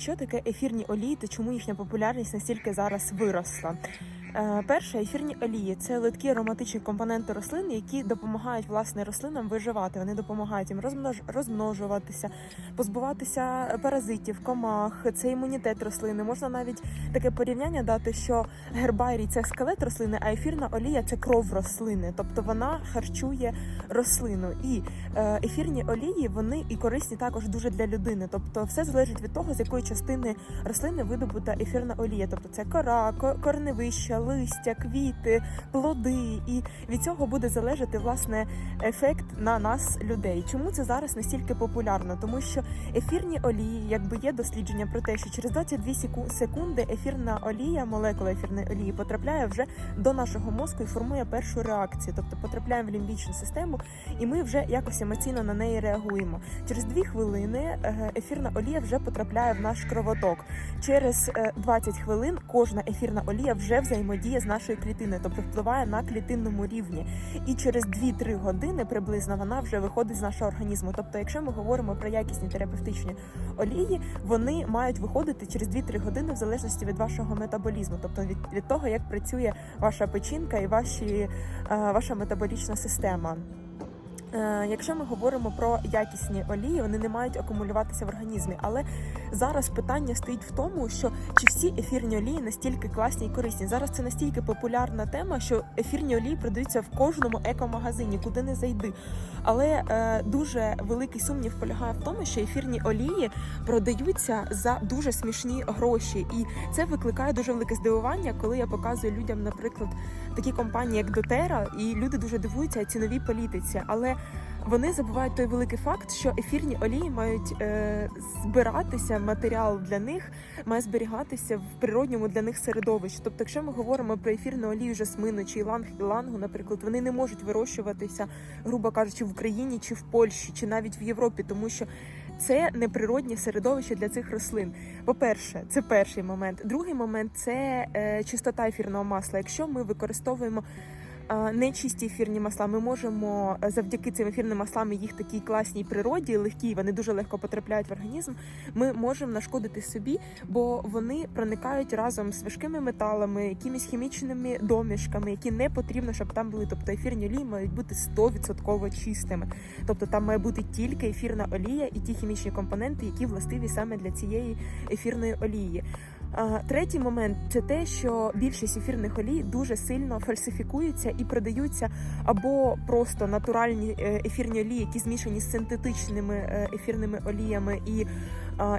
Що таке ефірні олії та чому їхня популярність настільки зараз виросла? Е, Перше, ефірні олії це литкі ароматичні компоненти рослин, які допомагають власне рослинам виживати. Вони допомагають їм розмнож... розмножуватися, позбуватися паразитів, комах, це імунітет рослини. Можна навіть таке порівняння дати, що гербарій це скелет рослини, а ефірна олія це кров рослини, тобто вона харчує рослину. І е, ефірні олії вони і корисні також дуже для людини. Тобто, все залежить від того, з якої частини рослини видобута ефірна олія. Тобто це кора, корневища, листя, квіти, плоди. І від цього буде залежати власне ефект на нас, людей. Чому це зараз настільки популярно? Тому що ефірні олії, якби є дослідження про те, що через 22 секу- секунди ефірна олія, молекула ефірної олії потрапляє вже до нашого мозку і формує першу реакцію, тобто потрапляє в лімбічну систему, і ми вже якось емоційно на неї реагуємо. Через 2 хвилини е, ефірна олія вже потрапляє в наш кровоток. Через е, 20 хвилин кожна ефірна олія вже взаємодіє з нашою клітиною, тобто впливає на клітинному рівні. І через 2-3 години приблизно вона вже виходить з нашого організму. Тобто, якщо ми говоримо про якісні терапевтичні олії, вони мають виходити через 2-3 години в залежності від вашого метаболізму, тобто від, від того, як працює ваша печінка і ваші, е, ваша метаболічна система. Е, Якщо ми говоримо про якісні олії, вони не мають акумулюватися в організмі. Але зараз питання стоїть в тому, що чи всі ефірні олії настільки класні і корисні. Зараз це настільки популярна тема, що ефірні олії продаються в кожному екомагазині, куди не зайди. Але е, дуже великий сумнів полягає в тому, що ефірні олії продаються за дуже смішні гроші, і це викликає дуже велике здивування, коли я показую людям, наприклад, такі компанії, як Дотера, і люди дуже дивуються ціновій політиці. Але вони забувають той великий факт, що ефірні олії мають е, збиратися, матеріал для них має зберігатися в природньому для них середовищі. Тобто, якщо ми говоримо про ефірну олію жасмину чи іланг ілангу, наприклад, вони не можуть вирощуватися, грубо кажучи, в Україні чи в Польщі, чи навіть в Європі, тому що це неприродні середовище для цих рослин. По-перше, це перший момент. Другий момент це е, чистота ефірного масла. Якщо ми використовуємо нечисті ефірні масла, ми можемо е, завдяки цим ефірним маслам їх такій класній природі, легкій, вони дуже легко потрапляють в організм. Ми можемо нашкодити собі, бо вони проникають разом з важкими металами, якимись хімічними домішками, які не потрібно, щоб там були. Тобто ефірні олії мають бути 100% чистими. Тобто там має бути тільки ефірна олія і ті хімічні компоненти, які властиві саме для цієї ефірної олії. Третій момент це те, що більшість ефірних олій дуже сильно фальсифікуються і продаються або просто натуральні е, ефірні олії, які змішані з синтетичними е, ефірними оліями. І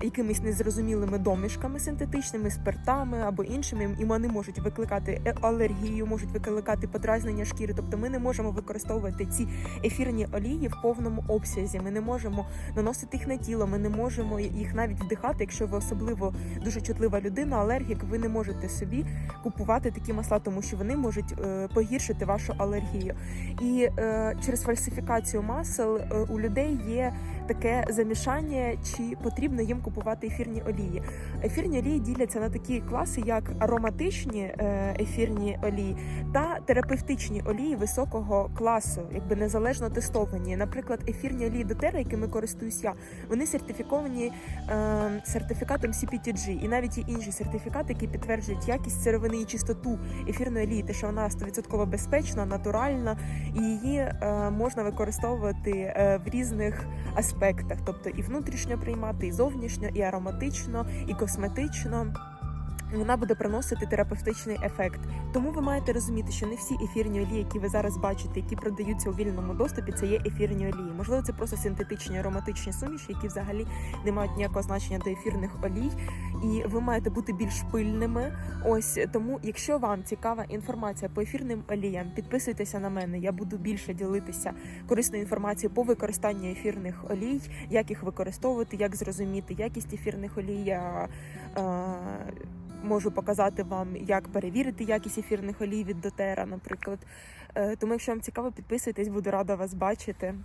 якимись незрозумілими домішками синтетичними, спиртами або іншими, і вони можуть викликати е- алергію, можуть викликати подразнення шкіри. Тобто ми не можемо використовувати ці ефірні олії в повному обсязі. Ми не можемо наносити їх на тіло, ми не можемо їх навіть вдихати, якщо ви особливо дуже чутлива людина, алергік, ви не можете собі купувати такі масла, тому що вони можуть е, погіршити вашу алергію. І е, через фальсифікацію масел е, у людей є таке замішання, чи потрібно їм купувати ефірні олії. Ефірні олії діляться на такі класи, як ароматичні е, ефірні олії та терапевтичні олії високого класу, якби незалежно тестовані. Наприклад, ефірні олії дотера, якими користуюсь я, вони сертифіковані е, сертифікатом CPTG, і навіть є інші сертифікати, які підтверджують якість сировини і чистоту ефірної олії, те, що вона 100% безпечна, натуральна, і її е, можна використовувати е, в різних аспектах, тобто і внутрішньо приймати, і зовнішньо, і ароматично, і косметично. Вона буде приносити терапевтичний ефект. Тому ви маєте розуміти, що не всі ефірні олії, які ви зараз бачите, які продаються у вільному доступі, це є ефірні олії. Можливо, це просто синтетичні ароматичні суміші, які взагалі не мають ніякого значення до ефірних олій. І ви маєте бути більш пильними. Ось тому, якщо вам цікава інформація по ефірним оліям, підписуйтеся на мене. Я буду більше ділитися корисною інформацією по використанню ефірних олій, як їх використовувати, як зрозуміти якість ефірних олій. Е, Можу показати вам, як перевірити якість ефірних олій від дотера, наприклад. Е, Тому, якщо вам цікаво, підписуйтесь, буду рада вас бачити.